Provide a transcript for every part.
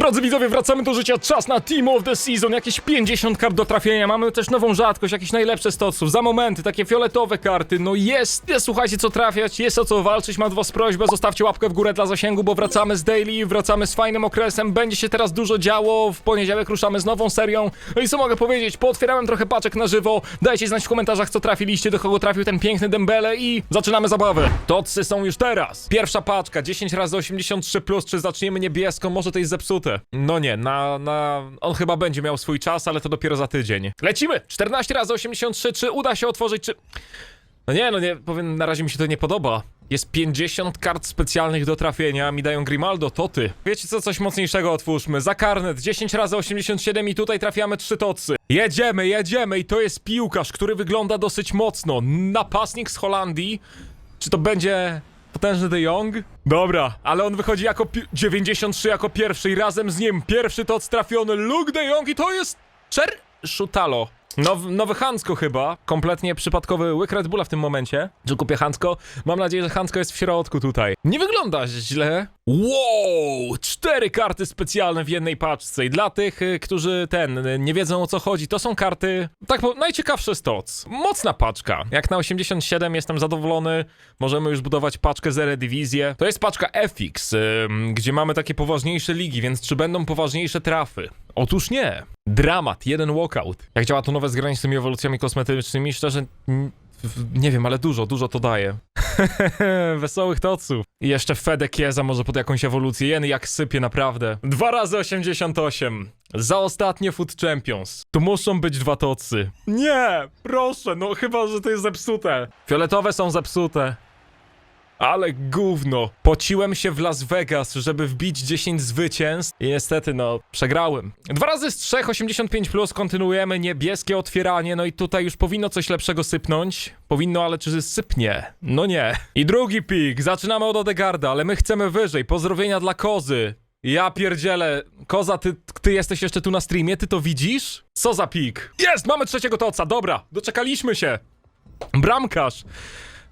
Drodzy widzowie, wracamy do życia. Czas na Team of the Season. Jakieś 50 kart do trafienia. Mamy też nową rzadkość, jakieś najlepsze stoców. Za momenty, takie fioletowe karty. No jest, jest, słuchajcie, co trafiać, jest o co walczyć. Mam do was prośbę, zostawcie łapkę w górę dla zasięgu, bo wracamy z daily, wracamy z fajnym okresem. Będzie się teraz dużo działo. W poniedziałek ruszamy z nową serią. No i co mogę powiedzieć? Pootwierałem trochę paczek na żywo. Dajcie znać w komentarzach, co trafiliście, do kogo trafił ten piękny Dembele i zaczynamy zabawę. Tocy są już teraz. Pierwsza paczka, 10 razy 83 plus. Czy zaczniemy niebiesko? Może to jest zepsute. No nie, na, na... On chyba będzie miał swój czas, ale to dopiero za tydzień. Lecimy! 14 razy 83. Czy uda się otworzyć, czy... No nie, no nie, powiem, na razie mi się to nie podoba. Jest 50 kart specjalnych do trafienia, mi dają Grimaldo, Toty. Wiecie co, coś mocniejszego otwórzmy. Za karnet, 10 razy 87 i tutaj trafiamy 3 tocy. Jedziemy, jedziemy i to jest piłkarz, który wygląda dosyć mocno. Napastnik z Holandii. Czy to będzie potężny De Jong? Dobra, ale on wychodzi jako pi- 93 jako pierwszy i razem z nim pierwszy toc trafiony Luke De Jong i to jest Cher Szutalo. Now, nowy Hansko chyba. Kompletnie przypadkowy łyk Red Bulla w tym momencie. Że kupię Hansko. Mam nadzieję, że Hansko jest w środku tutaj. Nie wygląda źle. Wow! Cztery karty specjalne w jednej paczce. I dla tych, y, którzy ten, y, nie wiedzą o co chodzi, to są karty, tak najciekawsze stoc. Mocna paczka. Jak na 87 jestem zadowolony. Możemy już budować paczkę z Eredivisie. To jest paczka FX, ym, gdzie mamy takie poważniejsze ligi, więc czy będą poważniejsze trafy? Otóż nie. Dramat, jeden walkout. Jak działa to nowe zgranie z tymi ewolucjami kosmetycznymi? Szczerze, nie wiem, ale dużo, dużo to daje. Wesołych toców. I jeszcze Fede Kieza może pod jakąś ewolucję. Jen jak sypie, naprawdę. Dwa razy 88. Za ostatnie Food Champions. Tu muszą być dwa tocy. Nie, proszę, no chyba, że to jest zepsute. Fioletowe są zepsute. Ale gówno. Pociłem się w Las Vegas, żeby wbić 10 zwycięstw i niestety, no, przegrałem. Dwa razy z 3, 85 plus, kontynuujemy niebieskie otwieranie, no i tutaj już powinno coś lepszego sypnąć. Powinno, ale czy sypnie? No nie. I drugi pik, zaczynamy od Odegarda, ale my chcemy wyżej. Pozdrowienia dla Kozy. Ja pierdzielę. Koza, ty, ty jesteś jeszcze tu na streamie, ty to widzisz? Co za pik? Jest, mamy trzeciego toca, dobra, doczekaliśmy się. Bramkarz.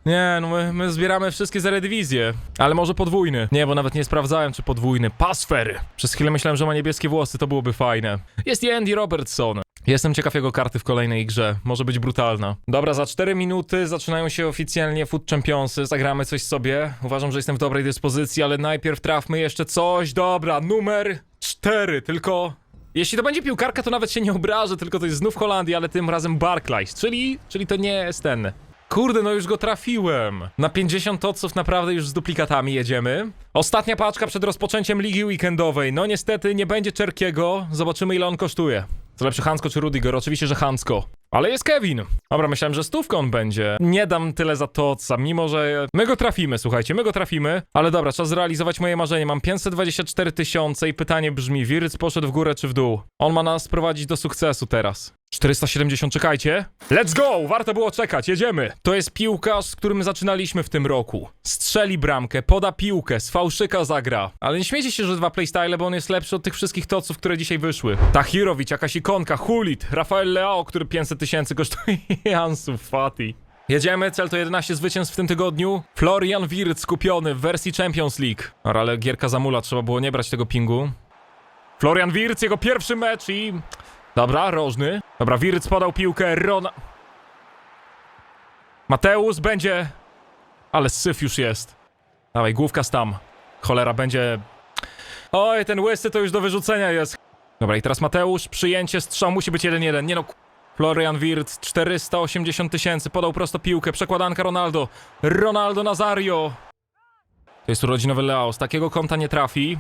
Nie, no my, my zbieramy wszystkie z Eredivisie. Ale może podwójny. Nie, bo nawet nie sprawdzałem, czy podwójny. Pasfer! Przez chwilę myślałem, że ma niebieskie włosy, to byłoby fajne. Jest i Andy Robertson. Jestem ciekaw jego karty w kolejnej grze. Może być brutalna. Dobra, za 4 minuty zaczynają się oficjalnie Food Championsy. Zagramy coś sobie. Uważam, że jestem w dobrej dyspozycji, ale najpierw trafmy jeszcze coś. Dobra, numer 4. Tylko jeśli to będzie piłkarka, to nawet się nie obrażę, tylko to jest znów Holandia, ale tym razem Barclays, czyli, czyli to nie jest ten. Kurde, no już go trafiłem. Na 50 toców naprawdę już z duplikatami jedziemy. Ostatnia paczka przed rozpoczęciem ligi weekendowej. No niestety nie będzie Czerkiego. Zobaczymy ile on kosztuje. Co lepszy Hansko czy Rudiger? Oczywiście, że Hansko. Ale jest Kevin. Dobra, myślałem, że stówką on będzie. Nie dam tyle za toca, mimo że my go trafimy, słuchajcie, my go trafimy. Ale dobra, trzeba zrealizować moje marzenie. Mam 524 tysiące i pytanie brzmi, Wirc poszedł w górę czy w dół? On ma nas prowadzić do sukcesu teraz. 470, czekajcie. Let's go! Warto było czekać, jedziemy. To jest piłkarz, z którym zaczynaliśmy w tym roku. Strzeli bramkę, poda piłkę, z fałszyka zagra. Ale nie śmiejcie się, że dwa playstyle, bo on jest lepszy od tych wszystkich toców, które dzisiaj wyszły. Tahirowicz, jakaś ikonka, Hulit, Rafael Leao, który 500 tysięcy kosztuje, Ansu Fati. Jedziemy, cel to 11 zwycięstw w tym tygodniu. Florian Wirtz skupiony w wersji Champions League. Dobra, ale gierka zamula, trzeba było nie brać tego pingu. Florian Wirtz, jego pierwszy mecz i... Dobra, rożny. Dobra, Wirtz podał piłkę, Rona... Mateusz będzie... Ale syf już jest. Dawaj, główka tam. Cholera, będzie... Oj, ten łysy to już do wyrzucenia jest. Dobra, i teraz Mateusz, przyjęcie, strzał musi być 1-1. Nie no, Florian Wirtz, 480 tysięcy, podał prosto piłkę, przekładanka Ronaldo. Ronaldo Nazario. To jest urodzinowy Leo, z takiego kąta nie trafi.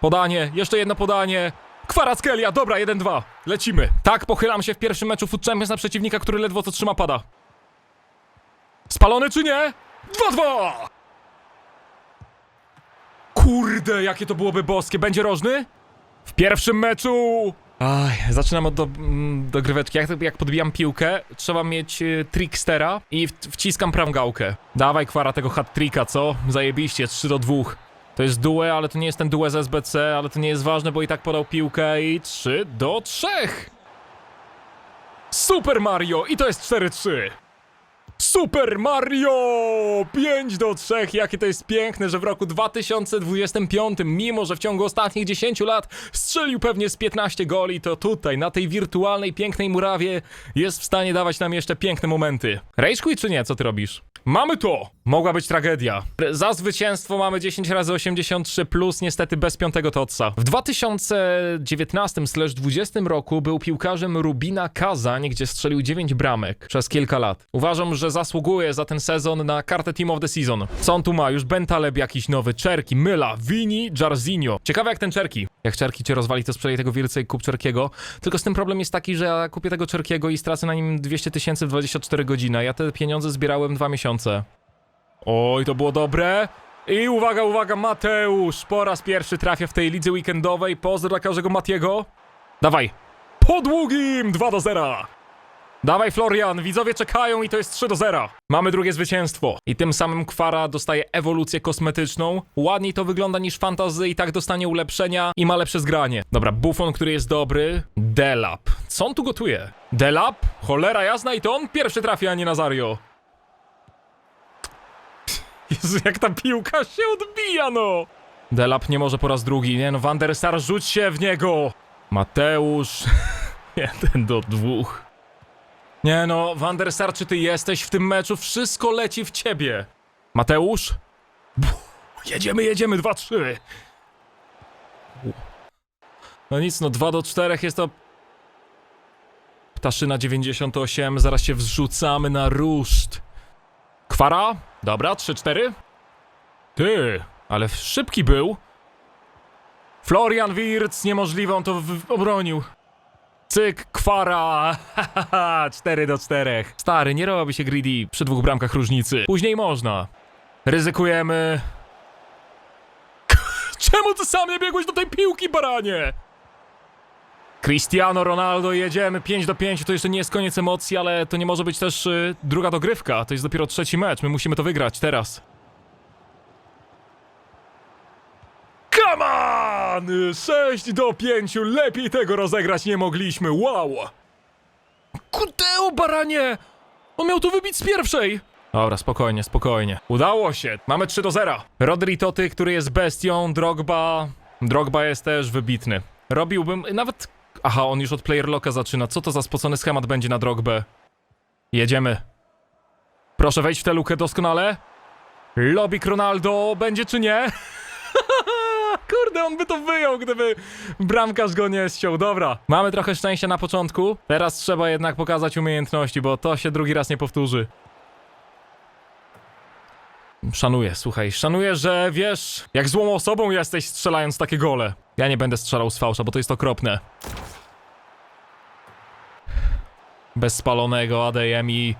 Podanie, jeszcze jedno podanie. Kwarackelia, dobra, 1-2. Lecimy. Tak, pochylam się w pierwszym meczu Foot Champions na przeciwnika, który ledwo co trzyma pada. Spalony czy nie? 2-2! Kurde, jakie to byłoby boskie. Będzie rożny? W pierwszym meczu! Aj, zaczynam od do, mm, dogryweczki. Jak, jak podbijam piłkę, trzeba mieć y, trickstera i w, wciskam prawą gałkę. Dawaj, kwara tego hat-tricka, co? Zajebiście, 3 do 2. To jest due, ale to nie jest ten due z SBC, ale to nie jest ważne, bo i tak podał piłkę i 3 do 3. Super Mario! I to jest 4-3. Super Mario! 5 do 3. Jakie to jest piękne, że w roku 2025, mimo że w ciągu ostatnich 10 lat strzelił pewnie z 15 goli, to tutaj, na tej wirtualnej, pięknej murawie jest w stanie dawać nam jeszcze piękne momenty. Rage czy nie? Co ty robisz? Mamy to! Mogła być tragedia. Za zwycięstwo mamy 10 razy 83 plus niestety bez piątego totsa. W 2019/20 roku był piłkarzem Rubina Kazań, gdzie strzelił 9 bramek przez kilka lat. Uważam, że zasługuje za ten sezon na kartę Team of the Season. Co on tu ma? Już Bentaleb jakiś nowy, Czerki, Myla, Vini, Jarzinho. Ciekawe jak ten Czerki. Jak Czerki cię rozwali, to sprzedaj tego Wirca i kup Czerkiego. Tylko z tym problem jest taki, że ja kupię tego Czerkiego i stracę na nim 200 tysięcy w 24 godziny. Ja te pieniądze zbierałem dwa miesiące. Oj, to było dobre. I uwaga, uwaga, Mateusz po raz pierwszy trafia w tej lidze weekendowej. Pozdro dla każdego Matiego. Dawaj. Po długim 2 do 0. Dawaj Florian, widzowie czekają i to jest 3 do 0. Mamy drugie zwycięstwo. I tym samym Kwara dostaje ewolucję kosmetyczną. Ładniej to wygląda niż fantazy i tak dostanie ulepszenia i ma lepsze zgranie. Dobra, Buffon, który jest dobry. Delap. Co on tu gotuje? Delap? Cholera jasna i to on pierwszy trafia, a nie Nazario. Jezu, jak ta piłka się odbija, no! Delap nie może po raz drugi, nie no, Van der Sar, rzuć się w niego! Mateusz... Jeden do dwóch. Nie no, Van czy ty jesteś w tym meczu? Wszystko leci w ciebie. Mateusz? Buh, jedziemy, jedziemy, 2-3. No nic, no 2 do 4 jest to... Ptaszyna 98, zaraz się wrzucamy na ruszt. Kwara? Dobra, 3-4. Ty, ale szybki był. Florian Wirtz, niemożliwe, on to obronił. Cyk, kwara! 4 do 4. Stary, nie robi się greedy przy dwóch bramkach różnicy. Później można. Ryzykujemy. Czemu ty sam nie biegłeś do tej piłki, baranie? Cristiano Ronaldo, jedziemy 5 do 5, to jeszcze nie jest koniec emocji, ale to nie może być też y, druga dogrywka, to jest dopiero trzeci mecz, my musimy to wygrać teraz. On! 6 do 5, lepiej tego rozegrać nie mogliśmy, wow! Kudeo, baranie! On miał to wybić z pierwszej! Dobra, spokojnie, spokojnie. Udało się, mamy 3 do 0. Rodri Toty, który jest bestią, Drogba... Drogba jest też wybitny. Robiłbym, nawet... Aha, on już od player locka zaczyna. Co to za spocony schemat będzie na Drogbę? Jedziemy. Proszę wejść w tę lukę doskonale. Lobik Ronaldo będzie czy nie? Kurde, on by to wyjął, gdyby bramkarz go nie ściął. Dobra, mamy trochę szczęścia na początku. Teraz trzeba jednak pokazać umiejętności, bo to się drugi raz nie powtórzy. Szanuję, słuchaj, szanuję, że wiesz, jak złą osobą jesteś strzelając takie gole. Ja nie będę strzelał z fałsza, bo to jest okropne. Bez spalonego ADM i...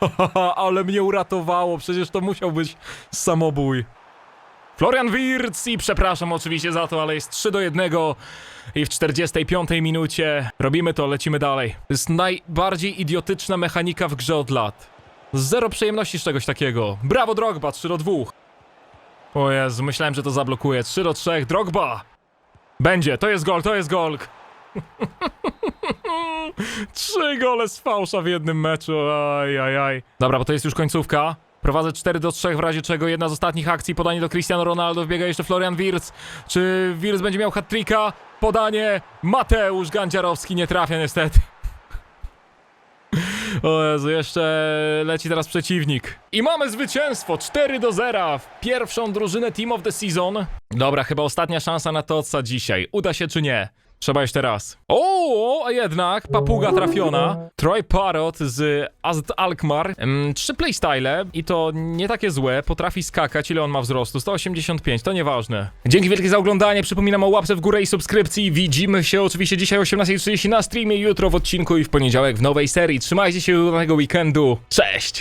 Ale mnie uratowało, przecież to musiał być samobój. Florian Wirtz i przepraszam oczywiście za to, ale jest 3 do 1 i w 45 minucie robimy to, lecimy dalej. To jest najbardziej idiotyczna mechanika w grze od lat. Zero przyjemności z czegoś takiego. Brawo Drogba, 3 do 2. O Jezu, myślałem, że to zablokuje. 3 do 3, Drogba! Będzie, to jest gol, to jest gol. Trzy gole z fałsza w jednym meczu, aj, aj, aj. Dobra, bo to jest już końcówka. Prowadzę 4 do 3, w razie czego jedna z ostatnich akcji, podanie do Cristiano Ronaldo, wbiega jeszcze Florian Wirtz. Czy Wirtz będzie miał hat-tricka? Podanie, Mateusz Gandziarowski nie trafia niestety. O Jezu, jeszcze leci teraz przeciwnik. I mamy zwycięstwo 4 do 0 w pierwszą drużynę Team of the Season. Dobra, chyba ostatnia szansa na to co dzisiaj. Uda się czy nie? Trzeba jeszcze raz. O, a jednak papuga trafiona. Troy Parrot z Azd Alkmaar. Ym, trzy playstyle i to nie takie złe. Potrafi skakać. Ile on ma wzrostu? 185, to nieważne. Dzięki wielkie za oglądanie. Przypominam o łapce w górę i subskrypcji. Widzimy się oczywiście dzisiaj o 18.30 na streamie, jutro w odcinku i w poniedziałek w nowej serii. Trzymajcie się do danego weekendu. Cześć!